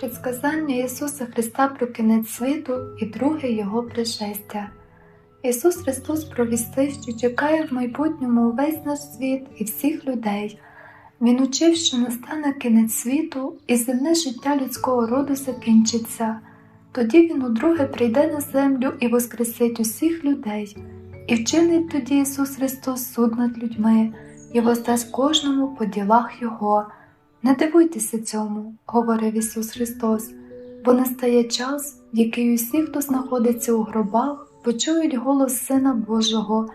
Предсказання Ісуса Христа про кінець світу і друге Його пришестя. Ісус Христос провістив, що чекає в майбутньому увесь наш світ і всіх людей. Він учив, що настане кінець світу, і земне життя людського роду закінчиться. Тоді Він удруге прийде на землю і воскресить усіх людей, і вчинить тоді Ісус Христос суд над людьми і воздасть кожному по ділах Його. Не дивуйтеся цьому, говорив Ісус Христос, бо настає час, в який усі, хто знаходиться у гробах, почують голос Сина Божого,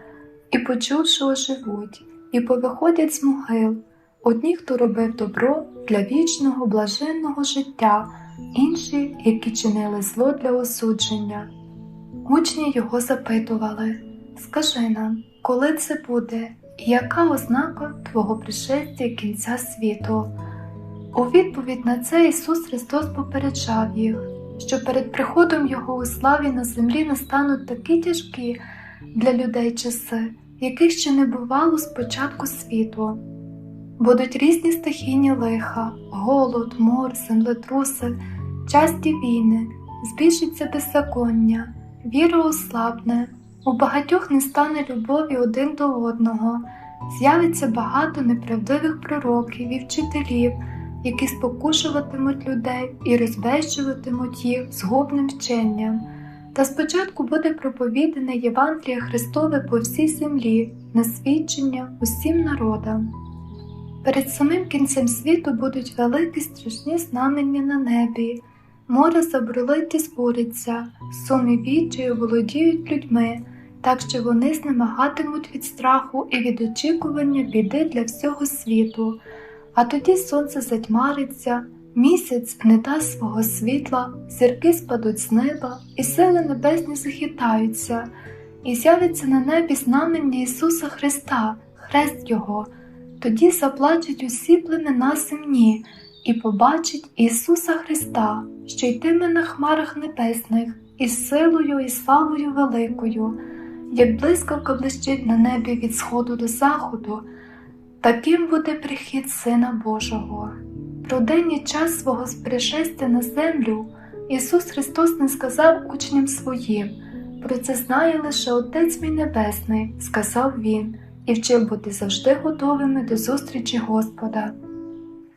і, почувши, оживуть, і повиходять з могил, одні, хто робив добро для вічного, блаженного життя, інші, які чинили зло для осудження. Учні його запитували Скажи нам, коли це буде, і яка ознака Твого пришестя кінця світу? У відповідь на це Ісус Христос попереджав їх, що перед приходом Його у славі на землі настануть такі тяжкі для людей часи, яких ще не бувало з початку світу. Будуть різні стихійні лиха, голод, мор, землетруси, часті війни, збільшиться беззаконня, віра ослабне, у багатьох не стане любові один до одного, з'явиться багато неправдивих пророків і вчителів які спокушуватимуть людей і розбещуватимуть їх згубним вченням. Та спочатку буде проповідане Євангеліє Христове по всій землі, на свідчення усім народам. Перед самим кінцем світу будуть великі страшні знамення на небі, море забролить і збуриться, суми відчаю володіють людьми, так що вони знемагатимуть від страху і від очікування біди для всього світу. А тоді сонце затьмариться, місяць не дасть свого світла, зірки спадуть з неба, і сили небесні захитаються, і з'явиться на небі знамення Ісуса Христа, хрест Його. Тоді заплачуть усі племена земні і побачать Ісуса Христа, що йтиме на хмарах небесних, із силою і славою великою, як блискавка блищить на небі від сходу до заходу. Таким буде прихід Сина Божого. Про день час свого пришестя на землю Ісус Христос не сказав учням своїм, про це знає лише Отець мій Небесний, сказав Він, і вчив бути завжди готовими до зустрічі Господа.